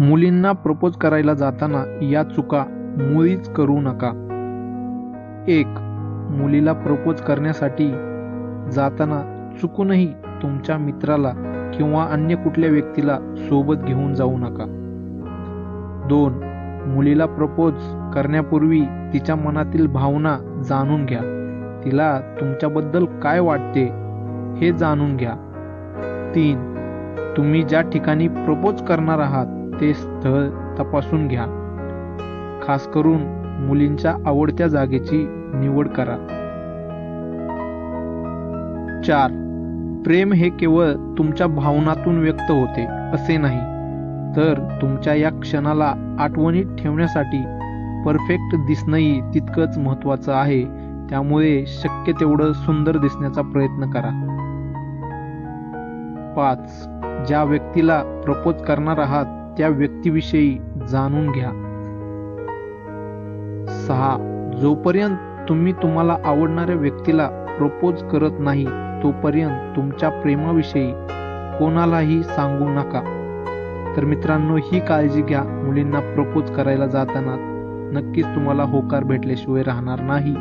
मुलींना प्रपोज करायला जाताना या चुका मुळीच करू नका. एक मुलीला प्रपोज करण्यासाठी जाताना चुकूनही तुमच्या मित्राला किंवा अन्य कुठल्या व्यक्तीला सोबत घेऊन जाऊ नका. दोन मुलीला प्रपोज करण्यापूर्वी तिच्या मनातील भावना जाणून घ्या. तिला तुमच्याबद्दल काय वाटते हे जाणून घ्या. तीन तुम्ही ज्या ठिकाणी प्रपोज करणार आहात ते स्थळ तपासून घ्या. खास करून मुलींच्या आवडत्या जागेची निवड करा. चार. प्रेम हे केवळ तुमच्या भावनातून व्यक्त होते असे नाही. तर तुमच्या या क्षणाला आठवणीत ठेवण्यासाठी परफेक्ट दिसणंही तितकंच महत्त्वाचं आहे. त्यामुळे शक्य तेवढं सुंदर दिसण्याचा प्रयत्न करा. पाच. ज्या व्यक्तीला प्रपोज करणार आहात त्या व्यक्तीविषयी जाणून घ्या. सहा. जोपर्यंत तुम्ही तुम्हाला आवडणाऱ्या व्यक्तीला प्रपोज करत नाही तोपर्यंत तुमच्या प्रेमाविषयी कोणालाही सांगू नका. तर मित्रांनो ही काळजी घ्या. मुलींना प्रपोज करायला जाताना नक्कीच तुम्हाला होकार भेटल्याशिवाय राहणार नाही.